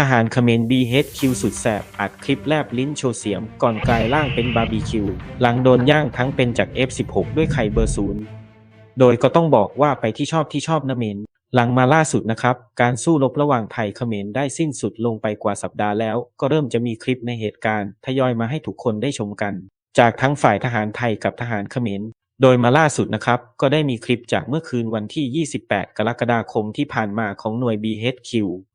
ทหารเขมร BHQ สุดแสบ อัดคลิปแลบลิ้นโชว์เสียงก่อนกลายร่างเป็นบาร์บีคิว หลังโดนย่างทั้งเป็นจาก F16 ด้วยไข่เบอร์ศูนย์โดยก็ต้องบอกว่าไปที่ชอบที่ชอบนะเมน หลังมาล่าสุดนะครับ การสู้รบระหว่างไทยเขมรได้สิ้นสุดลงไปกว่าสัปดาห์แล้ว ก็เริ่มจะมีคลิปในเหตุการณ์ ทยอยมาให้ทุกคนได้ชมกัน จากทั้งฝ่ายทหารไทยกับทหารเขมร โดยมาล่าสุดนะครับ ก็ได้มีคลิปจากเมื่อคืนวันที่ 28 กรกฎาคมที่ผ่านมาของหน่วย BHQ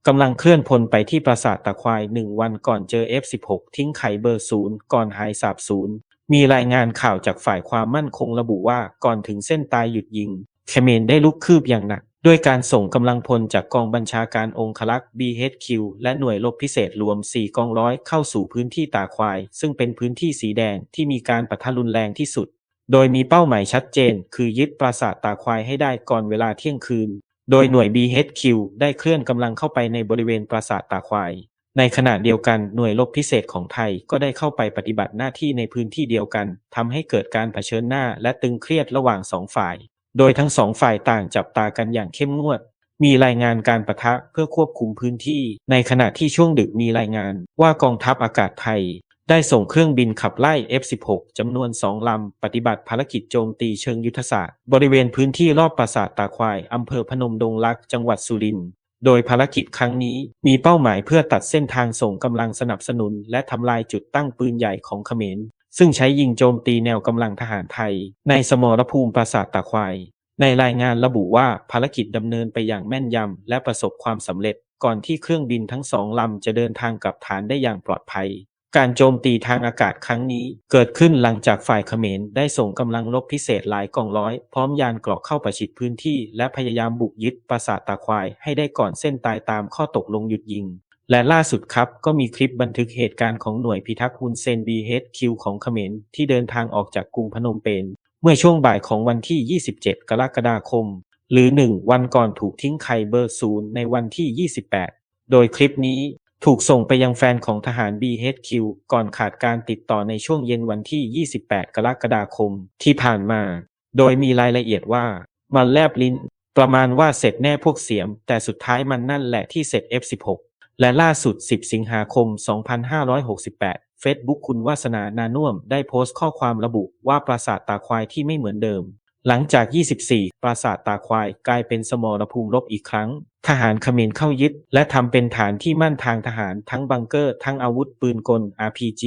กำลังเคลื่อนพลไปที่ปราสาทตะควาย 1 วันก่อนเจอ F16 ทิ้งไข่เบอร์ศูนย์ก่อนหายสาบศูนย์มีรายงานข่าวจากฝ่ายความมั่นคงระบุว่าก่อนถึงเส้นตายหยุดยิงเขมรได้ลุกคืบอย่างหนักด้วยการส่งกำลังพลจากกองบัญชาการองคลักษ์ BHQ และหน่วยรบพิเศษรวม 4 กองร้อยเข้าสู่พื้นที่ตาควาย ซึ่งเป็นพื้นที่สีแดงที่มีการปะทะรุนแรงที่สุด โดยมีเป้าหมายชัดเจน คือยึดปราสาทตาควายให้ได้ก่อนเวลาเที่ยงคืน โดยหน่วย BHQ ได้เคลื่อนกำลังเข้าไปในบริเวณปราสาทตาควาย ในขณะเดียวกันหน่วยรบพิเศษของไทยก็ได้เข้าไปปฏิบัติหน้าที่ในพื้นที่เดียวกันทำให้เกิดการเผชิญหน้าและตึงเครียดระหว่างสองฝ่าย โดยทั้งสองฝ่ายต่างจับตากันอย่างเข้มงวดมีรายงานการประทะเพื่อควบคุมพื้นที่ ในขณะที่ช่วงดึกมีรายงานว่ากองทัพอากาศไทย ได้ส่งเครื่องบินขับไล่ F-16 จำนวน 2 ลำ ปฏิบัติภารกิจโจมตีเชิงยุทธศาสตร์ บริเวณพื้นที่รอบปราสาทตาควาย อำเภอพนมดงรัก จังหวัดสุรินทร์โดยภารกิจครั้งนี้มีเป้าหมายเพื่อตัดเส้นทางส่งกำลังสนับสนุน และทำลายจุดตั้งปืนใหญ่ของเขมร ซึ่งใช้ยิงโจมตีแนวกำลังทหารไทย ในสมรภูมิปราสาทตาควาย ในรายงานระบุว่าภารกิจดำเนินไปอย่างแม่นยำและประสบความสำเร็จ ก่อนที่เครื่องบินทั้งสองลำจะเดินทางกลับฐานได้อย่างปลอดภัย การโจมตีทางอากาศครั้งนี้ เกิดขึ้นหลังจากฝ่ายเขมรได้ส่งกำลังรบพิเศษหลายกองร้อย พร้อมยานเกราะเข้าประชิดพื้นที่ และพยายามบุกยึดปราสาทตาควายให้ได้ก่อนเส้นตายตามข้อตกลงหยุดยิง และล่าสุดครับก็มีคลิปบันทึกเหตุการณ์ของหน่วยพิทักษ์ฮุนเซน BHQ ของเขมรที่เดินทางออกจากกรุงพนมเปญเมื่อช่วงบ่ายของวันที่ 27 กรกฎาคม หรือ 1 วันก่อนถูกทิ้งไข่เบอร์ศูนย์ในวันที่ 28 โดยคลิปนี้ ถูกส่งไปยังแฟนของทหาร BHQ ก่อนขาดการติดต่อในช่วงเย็นวันที่ 28 กรกฎาคมที่ผ่านมา โดยมีรายละเอียดว่ามันแลบลิ้น ประมาณว่าเสร็จแน่พวกเสียม แต่สุดท้ายมันนั่นแหละที่เสร็จ F16 และล่าสุด 10 สิงหาคม 2568 Facebook คุณวาสนานานุ่มได้โพสต์ข้อความระบุว่าปราสาทตาควายที่ไม่เหมือนเดิม หลังจาก 24 ปราสาทตาควายกลายเป็นสมรภูมิรบอีกครั้ง ทหารเขมรเข้ายึด และทำเป็นฐานที่มั่นทางทหารทั้งบังเกอร์ ทั้งอาวุธปืนกล RPG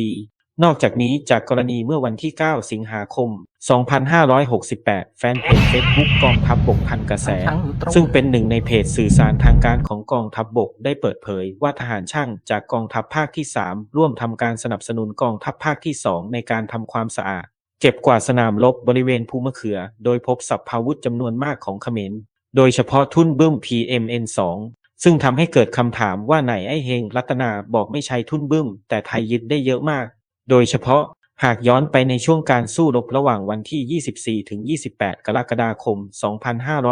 นอกจากนี้จากกรณีเมื่อวันที่ 9 สิงหาคม 2568 แฟนเพจ Facebook กองทัพบบกทันกระแส ซึ่งเป็นหนึ่งในเพจสื่อสารทางการของกองทัพบบกได้เปิดเผยว่าทหารช่างจากกองทัพภาคที่ 3 ร่วมทำการสนับสนุนกองทัพภาคที่ 2 ในการทำความสะอาด เก็บกวาดสนามรบบริเวณภูมะเขือ โดยพบสัพพาวุธจำนวนมากของเขมร โดยเฉพาะทุ่นบึ้ม PMN2 ซึ่งทำให้เกิดคำถามว่าไหนไอเฮงรัตนาบอกไม่ใช่ทุ่นบึ้ม แต่ไทยยึดได้เยอะมาก โดยเฉพาะหากย้อนไปในช่วงการสู้รบระหว่างวันที่ 24 ถึง 28 กรกฎาคม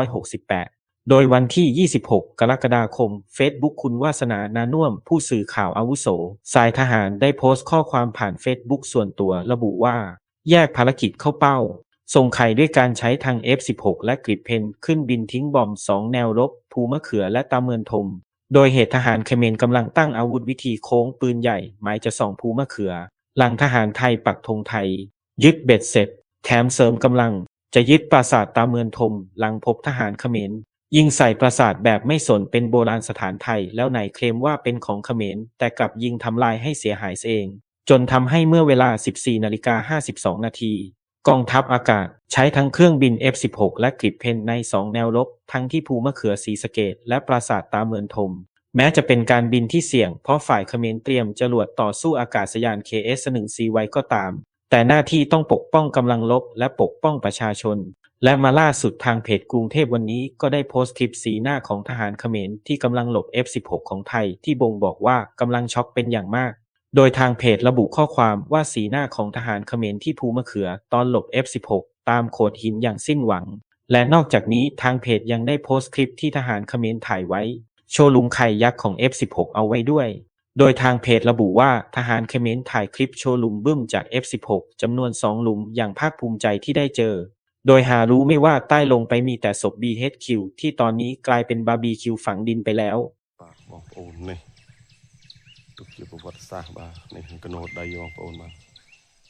2568 โดยวันที่ 26 กรกฎาคม เฟซบุ๊กคุณวาสนานานุ่วม ผู้สื่อข่าวอาวุโส สายทหารได้โพสต์ข้อความผ่านเฟซบุ๊กส่วนตัวระบุว่า แยกภารกิจเข้าเป้า ส่งไข่ด้วยการใช้ทาง F16 และกริดเพนขึ้นบินทิ้งบอมสองแนวรบ ภูมะเขือและตาเมือนทม โดยเหตุทหารเขมรกำลังตั้งอาวุธวิธีโค้งปืนใหญ่หมายจะส่องภูมะเขือ หลังทหารไทยปักธงไทย ยึดเบ็ดเสร็จแถมเสริมกำลัง จะยึดปราสาทตาเมือนทม หลังพบทหารเขมรยิงใส่ปราสาทแบบไม่สนเป็นโบราณสถานไทยแล้วไหนเคลมว่าเป็นของเขมรแต่กลับยิงทำลายให้เสียหายเอง จนทำให้เมื่อเวลา 14นาฬิกา52 นาที กองทัพอากาศใช้ทั้งเครื่องบิน F16 และกริดเพนใน 2 แนวรบทั้งที่ภูมะเขือศรีสะเกดและปราสาทตาเมือนทม แม้จะเป็นการบินที่เสี่ยงเพราะฝ่ายเขมรเตรียมจรวดต่อสู้อากาศยาน KS-1C ไว้ก็ตาม แต่หน้าที่ต้องปกป้องกำลังรบและปกป้องประชาชนและมาล่าสุดทางเพจกรุงเทพวันนี้ก็ได้โพสต์คลิปสีหน้าของทหารเขมรที่กำลังหลบ F16 ของไทยที่บ่งบอกว่ากำลังช็อกเป็นอย่างมาก โดยทางเพจระบุข้อความว่าสีหน้าของทหารเขมรที่ภูมะเขือตอนหลบ F16 ตามโขดหินอย่างสิ้นหวัง และนอกจากนี้ทางเพจยังได้โพสต์คลิปที่ทหารเขมรถ่ายไว้ โชว์ลุมไข่ยักษ์ของ F16 เอาไว้ด้วย โดยทางเพจระบุว่าทหารเขมรถ่ายคลิปโชว์ลุมบึ้มจาก F16 จำนวน 2 ลุมอย่างภาคภูมิใจที่ได้เจอ โดยหารู้ไม่ว่าใต้ลงไปมีแต่ศพ BHQ ที่ตอนนี้กลายเป็นบาร์บีคิวฝังดินไปแล้วฝากบอกโอนนี่ ទុកជាប្រវត្តិសាស្ត្របាទនេះកណូតដៃបងប្អូនបាទ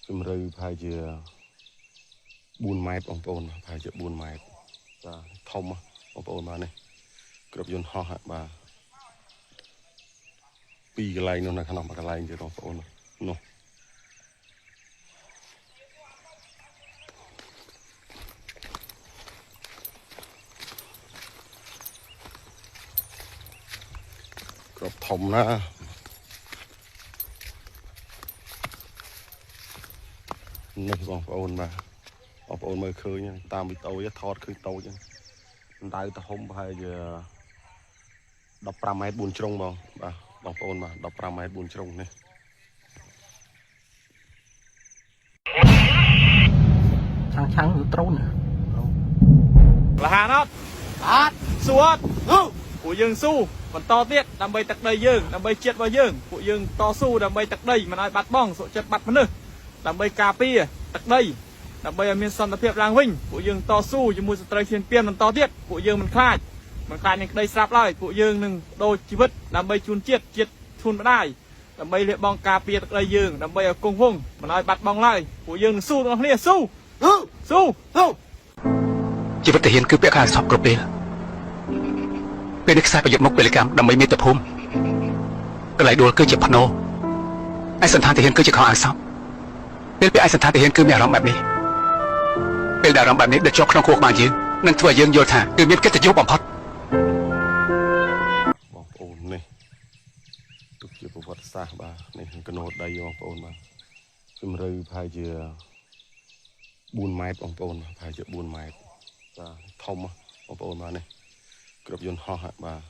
ជំរឿប្រហែលជា4ម៉ែត្របងប្អូនប្រហែលជា4ម៉ែត្របាទធំណាបងប្អូនបាទនេះគ្រប់យន្តហោះហ่ะបាទពីរកន្លែងនោះនៅក្នុងមួយកន្លែងទៀតបងប្អូននោះក្របធំណាស់ នេះបងប្អូនបាទបងប្អូនមើលឃើញហ្នឹងតាមវីដេអូថតឃើញតូចហ្នឹងអណ្ដៅទំហំប្រហែលជា15ម៉ែត្រ4ជ្រុងបងបាទបងប្អូនបាទ15ម៉ែត្រ4ជ្រុងនេះឆាំងឆាំងទៅត្រូនលហានអត់អត់ស៊ូអត់ពួកយើងស៊ូបន្តទៀតដើម្បីទឹកដីយើងដើម្បីជាតិរបស់យើងពួកយើងតស៊ូដើម្បីទឹកដីមិនឲ្យបាត់បង់សុខចិត្តបាត់មនុស្ស ដើម្បីការពារទឹកដីដើម្បីឲ្យមានសន្តិភាពឡើងវិញពួកយើងតស៊ូជាមួយសត្រូវឈានពានបន្តទៀតពួកយើងមិនខ្លាចមិនខ្លាចនឹងក្តីស្រាប់ឡើយពួកយើងនឹងបដូរជីវិតដើម្បីជូនជាតិជាតិជូនម្ដាយដើម្បីលះបង់ការពារទឹកដីយើងដើម្បីឲ្យគង់វង្សមិនឲ្យបាត់បង់ឡើយពួកយើងនឹងស៊ូទាំងអស់គ្នាស៊ូស៊ូស៊ូជីវិតទាហានគឺពាក់ខែសពគ្រប់ពេលពេលនេះខ្សែប្រយុទ្ធមុខពលកម្មដើម្បីមាតុភូមិកន្លែងដួលគឺជាភ្នោឯសន្តានទាហានគឺជាខោអាវសព ពេលពាក់ឯសន្តានទាហានគឺមានអារម្មណ៍បែបនេះពេលដែលអារម្មណ៍បែបនេះដិតជាប់ក្នុងខួរក្បាលយើងនឹងធ្វើឲ្យយើងយល់ថាគឺមានកិត្តិយសបំផុតបងប្អូននេះទុកជាប្រវត្តិសាស្ត្របាទនេះកណូតដៃបងប្អូនបាទជំរឿប្រហែលជា4ម៉ែត្របងប្អូនប្រហែលជា4ម៉ែត្របាទធំណាបងប្អូនបាទនេះគ្រប់យន្តហោះហ่ะបាទ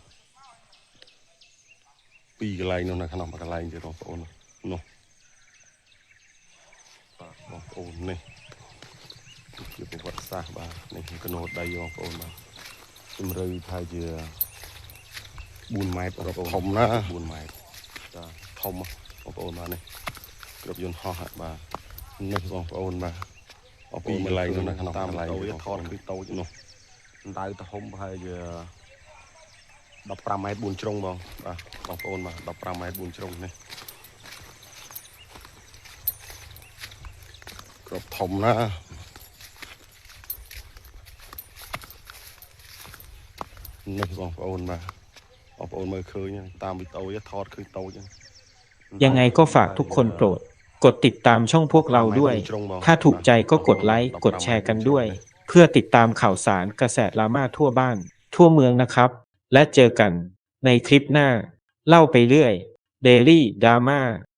ពីរកន្លែងនោះនៅក្នុងមួយកន្លែងទៀតបងប្អូននោះ បាទបងប្អូននេះទុកជាប្រវត្តិសាស្ត្របាទនេះកណូតដៃបងប្អូនបាទជំរឿប្រហែលជា4ម៉ែត្របងប្អូនធំណាស់4ម៉ែត្រចាធំណាស់បងប្អូនបាទនេះគ្រប់យន្តហោះហ่ะបាទនេះបងប្អូនបាទបងប្អូនកន្លែងនោះនៅក្នុងតាមកន្លែងថតគឺតូចនោះអណ្ដៅទំហំប្រហែលជា15ម៉ែត្រ4ជ្រុងបងបាទបងប្អូនបាទ15ម៉ែត្រ4ជ្រុងនេះ គ្រប់ធំណាស់នេះបងប្អូនបាទ បងប្អូនមើលឃើញហ្នឹងតាមវីដេអូថតឃើញតូចហ្នឹង ยังไงก็ฝากทุกคนโปรด กดติดตามช่องพวกเราด้วย ถ้าถูกใจก็กดไลค์ กดแชร์กันด้วย เพื่อติดตามข่าวสารกระแสดราม่าทั่วบ้าน ทั่วเมืองนะครับ และเจอกันในคลิปหน้า เล่าไปเรื่อย Daily Drama